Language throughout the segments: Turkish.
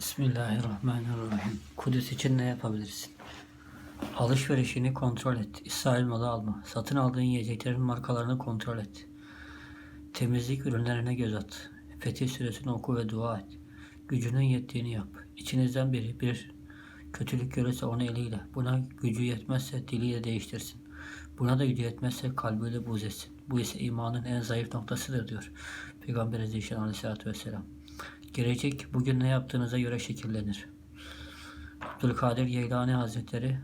Bismillahirrahmanirrahim. Kudüs için ne yapabilirsin? Alışverişini kontrol et. İsrail malı alma. Satın aldığın yiyeceklerin markalarını kontrol et. Temizlik ürünlerine göz at. Fetih suresini oku ve dua et. Gücünün yettiğini yap. İçinizden biri bir kötülük görürse onu eliyle, buna gücü yetmezse diliyle değiştirsin. Buna da gücü yetmezse kalbiyle buz etsin. Bu ise imanın en zayıf noktasıdır diyor Peygamber Aleyhisselatü Vesselam. Gelecek bugün ne yaptığınıza göre şekillenir. Abdülkadir Geylani Hazretleri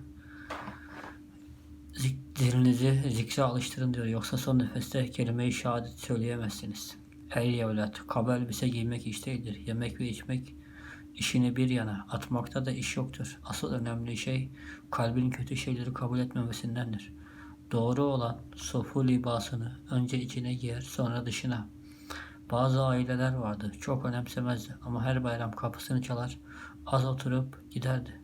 dilinizi zikre alıştırın diyor. Yoksa son nefeste kelime-i şehadet söyleyemezsiniz. Ey evlat, kaba elbise giymek iş değildir. Yemek ve içmek işini bir yana, atmakta da iş yoktur. Asıl önemli şey kalbin kötü şeyleri kabul etmemesindendir. Doğru olan sofu libasını önce içine giyer sonra dışına. Bazı aileler vardı. Çok önemsemezdi ama her bayram kapısını çalar, az oturup giderdi.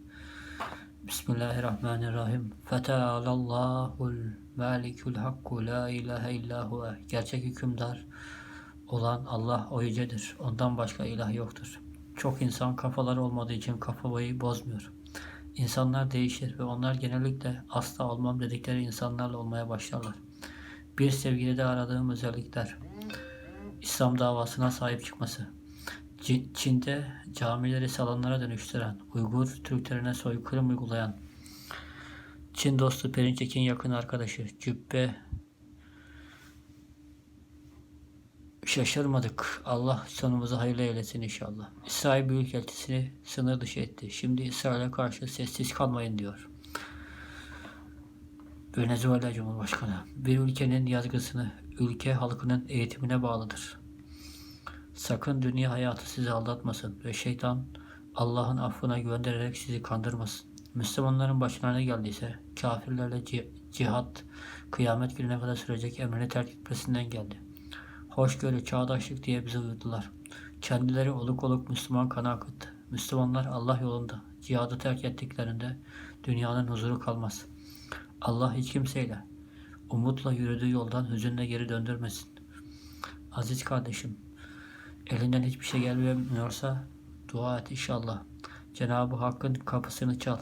Bismillahirrahmanirrahim. Fetaalallahul malikul hakku la ilahe illa huve. Gerçek hükümdar olan Allah o yücedir. Ondan başka ilah yoktur. Çok insan kafaları olmadığı için kafayı bozmuyor. İnsanlar değişir ve onlar genellikle asla olmam dedikleri insanlarla olmaya başlarlar. Bir sevgilide aradığım özellikler. İslam davasına sahip çıkması. Çin- Çin'de camileri salonlara dönüştüren, Uygur Türklerine soykırım uygulayan, Çin dostu Perinçek'in yakın arkadaşı, Cübbe Şaşırmadık. Allah sonumuzu hayırlı eylesin inşallah. İsrail Büyükelçisini sınır dışı etti. Şimdi İsrail'e karşı sessiz kalmayın diyor. Venezuela Cumhurbaşkanı. Bir ülkenin yazgısını ülke halkının eğitimine bağlıdır. Sakın dünya hayatı sizi aldatmasın ve şeytan Allah'ın affına göndererek sizi kandırmasın. Müslümanların başına ne geldiyse kafirlerle ci- cihat kıyamet gününe kadar sürecek emrini terk etmesinden geldi. Hoşgörü, çağdaşlık diye bize uydular. Kendileri oluk oluk Müslüman kana akıttı. Müslümanlar Allah yolunda cihadı terk ettiklerinde dünyanın huzuru kalmaz. Allah hiç kimseyle umutla yürüdüğü yoldan hüzünle geri döndürmesin. Aziz kardeşim, elinden hiçbir şey gelmiyorsa dua et inşallah. Cenab-ı Hakk'ın kapısını çal.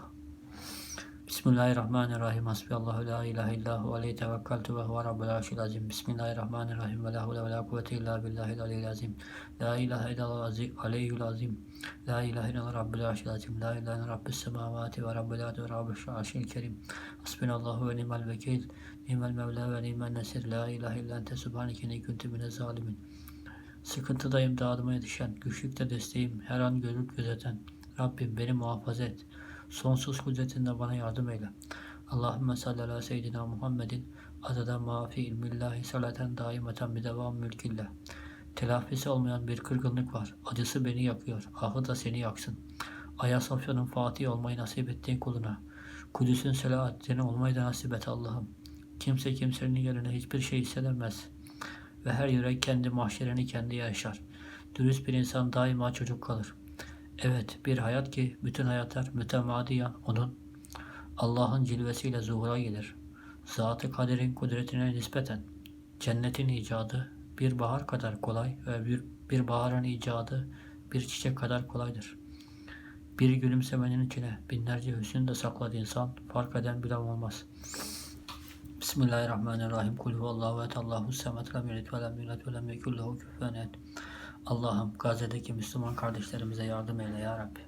Bismillahirrahmanirrahim. Hasbiyallahu la ilahe illahu aleyhi tevekkaltu ve huve rabbul arşil azim. Bismillahirrahmanirrahim. Ve la havle ve la kuvvete illa billahil aliyyil azim. La ilahe illallah azim. Aleyyül azim. La ilahe illallah rabbul arşil azim. La ilahe rabbis semavati ve rabbul ardi ve rabbul arşil kerim. Hasbinallahu ve ni'mel vekil. Ni'mel mevla ve ni'mel nesir. La ilahe illa ente subhaneke ne kuntu minez zalimin. Sıkıntıdayım dağılıma yetişen, güçlükte desteğim, her an görüp gözeten. Rabbim beni muhafaza et. Sonsuz kudretinle bana yardım eyle. Allahümme salli ala seyyidina Muhammedin adada mafi ilmillahi salaten daimeten bir devam mülkillah. Telafisi olmayan bir kırgınlık var. Acısı beni yakıyor. Ahı da seni yaksın. Ayasofya'nın Fatih olmayı nasip ettiğin kuluna. Kudüs'ün Selahaddin'i olmayı da nasip et Allah'ım. Kimse kimsenin yerine hiçbir şey hissedemez. Ve her yürek kendi mahşerini kendi yaşar. Dürüst bir insan daima çocuk kalır. Evet, bir hayat ki bütün hayatlar mütemadiyen onun Allah'ın cilvesiyle zuhura gelir. Zat-ı kaderin kudretine nispeten cennetin icadı bir bahar kadar kolay ve bir, bir baharın icadı bir çiçek kadar kolaydır. Bir gülümsemenin içine binlerce hüsn de sakladı insan fark eden bile olmaz. Bismillahirrahmanirrahim. Kul huvallahu et Allahu semet lem yelid ve lem yulad ve lem yekul lehu. Allah'ım Gazze'deki Müslüman kardeşlerimize yardım eyle ya Rabbi.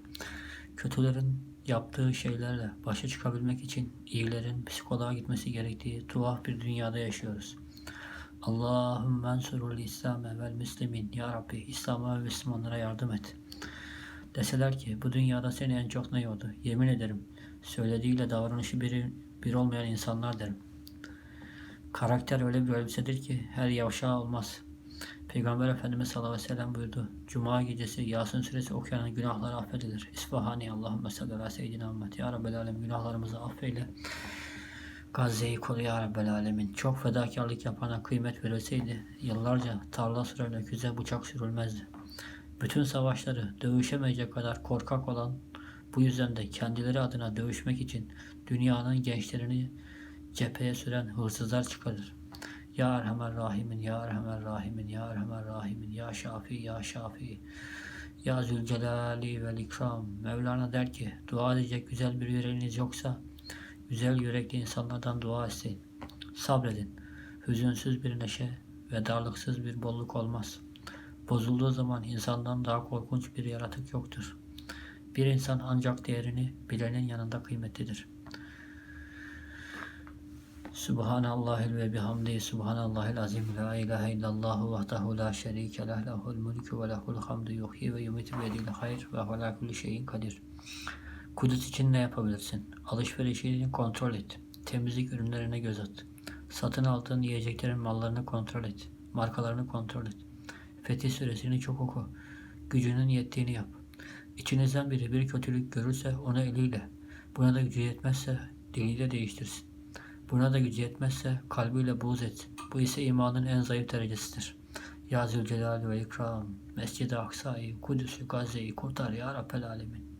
Kötülerin yaptığı şeylerle başa çıkabilmek için iyilerin psikoloğa gitmesi gerektiği tuhaf bir dünyada yaşıyoruz. Allahümme ensurul İslam'e vel müslimin. Ya Rabbi İslam'a ve Müslümanlara yardım et. Deseler ki bu dünyada seni en çok ne yordu? Yemin ederim söylediğiyle davranışı bir, bir olmayan insanlar derim. Karakter öyle bir elbisedir ki her yavşağı olmaz. Peygamber Efendimiz sallallahu aleyhi ve sellem buyurdu. Cuma gecesi Yasin suresi okuyanın günahları affedilir. İsfahani Allahümme salli ala seyyidina Muhammed. Ya Rabbel alem günahlarımızı affeyle. Gazze'yi koru ya Rabbel alemin. Çok fedakarlık yapana kıymet verilseydi yıllarca tarla süren öküze bıçak sürülmezdi. Bütün savaşları dövüşemeyecek kadar korkak olan bu yüzden de kendileri adına dövüşmek için dünyanın gençlerini cepheye süren hırsızlar çıkarır. Ya Erhamer Rahimin, Ya Erhamer Rahimin, Ya Erhamer Rahimin, Ya Şafi, Ya Şafi, Ya Zülcelali vel İkram. Mevlana der ki, dua edecek güzel bir yüreğiniz yoksa, güzel yürekli insanlardan dua isteyin. Sabredin. Hüzünsüz bir neşe ve darlıksız bir bolluk olmaz. Bozulduğu zaman insandan daha korkunç bir yaratık yoktur. Bir insan ancak değerini bilenin yanında kıymetlidir. Subhanallahil ve bihamdihi subhanallahil azim la ilahe illallah vahdahu la şerike leh lehul mulku ve lehul hamdu yuhyi ve yumitu ve yedil hayr ve ala kulli şeyin kadir. Kudüs için ne yapabilirsin? Alışverişini kontrol et. Temizlik ürünlerine göz at. Satın aldığın yiyeceklerin mallarını kontrol et. Markalarını kontrol et. Fetih suresini çok oku. Gücünün yettiğini yap. İçinizden biri bir kötülük görürse onu eliyle, buna da gücü yetmezse diliyle değiştirsin. Buna da gücü yetmezse kalbiyle buğz etsin. Bu ise imanın en zayıf derecesidir. Ya Zülcelal ve İkram, Mescid-i Aksa'yı, Kudüs'ü, Gazze'yi kurtar ya Rabbel Alemin.